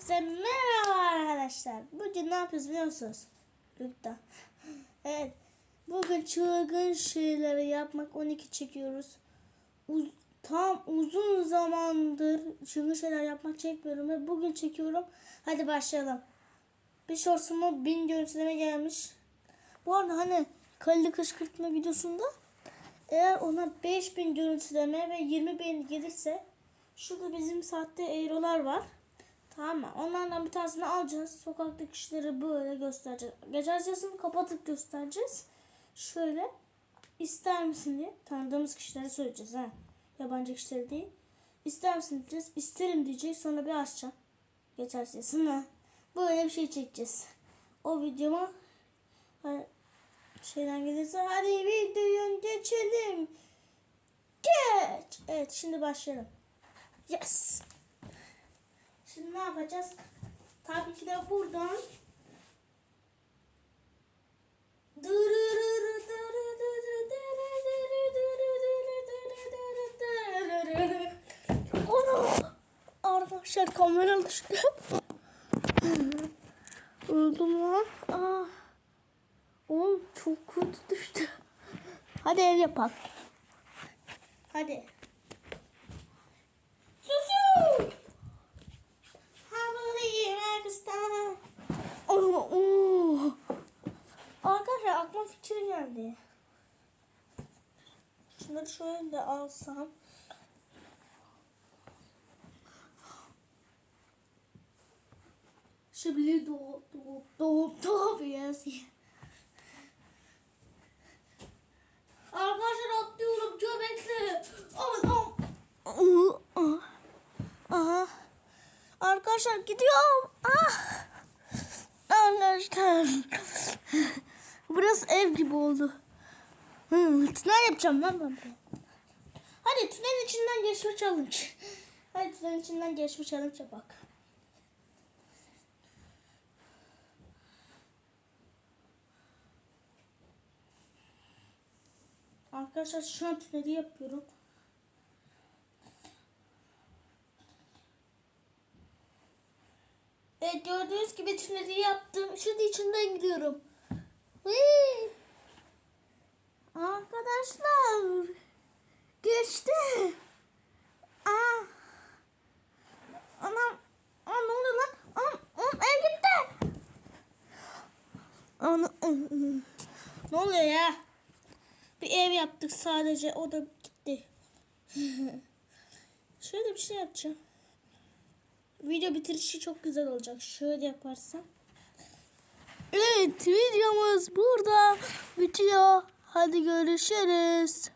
Herkese merhaba arkadaşlar. Bugün ne yapıyoruz biliyor musunuz? Lütfen. Evet. Bugün çılgın şeyleri yapmak 12 çekiyoruz. Uz- tam uzun zamandır çılgın şeyler yapmak çekmiyorum ve bugün çekiyorum. Hadi başlayalım. Bir shortsuma 1000 görüntüleme gelmiş. Bu arada hani kaleli kışkırtma videosunda eğer ona 5000 görüntüleme ve 20 bin gelirse şurada bizim sahte eurolar var. Tamam mı? Onlardan bir tanesini alacağız. Sokaktaki kişileri böyle göstereceğiz. Gece yazısını kapatıp göstereceğiz. Şöyle ister misin diye tanıdığımız kişilere söyleyeceğiz ha. Yabancı kişileri değil. İster misin diyeceğiz. İsterim diyecek. Sonra bir açacağım. Geçersin ha. Böyle bir şey çekeceğiz. O videoma hani şeyden gelirse hadi videoyu geçelim. Geç. Evet şimdi başlayalım. Yes. Yapacağız? Tabii ki de buradan arkadaşlar kamera düştü. Öldüm lan. Aa. Oğlum çok kötü düştü. Hadi ev yapalım. Hadi. Arkadaşlar aklıma fikir geldi. Şunları şöyle de alsam. Şimdi doğup doğup doğup doğup yes. Arkadaşlar atlıyorum göbekli. Anam. Aha. Arkadaşlar gidiyorum. Ah. Arkadaşlar. Burası ev gibi oldu. Hmm, tünel yapacağım lan ben. buraya. Hadi tünelin içinden geçme challenge. Hadi tünelin içinden geçme challenge bak. Arkadaşlar şu an tüneli yapıyorum. Evet gördüğünüz gibi tüneli yaptım. Şimdi içinden gidiyorum. Whee! Arkadaşlar geçti. Aa. Anam. Aa, ne oluyor lan? Anam, anam ev gitti. Ana, ne oluyor ya? Bir ev yaptık sadece. O da gitti. Şöyle bir şey yapacağım. Video bitirişi çok güzel olacak. Şöyle yaparsam. Evet videomuz burada bitiyor. Hadi görüşürüz.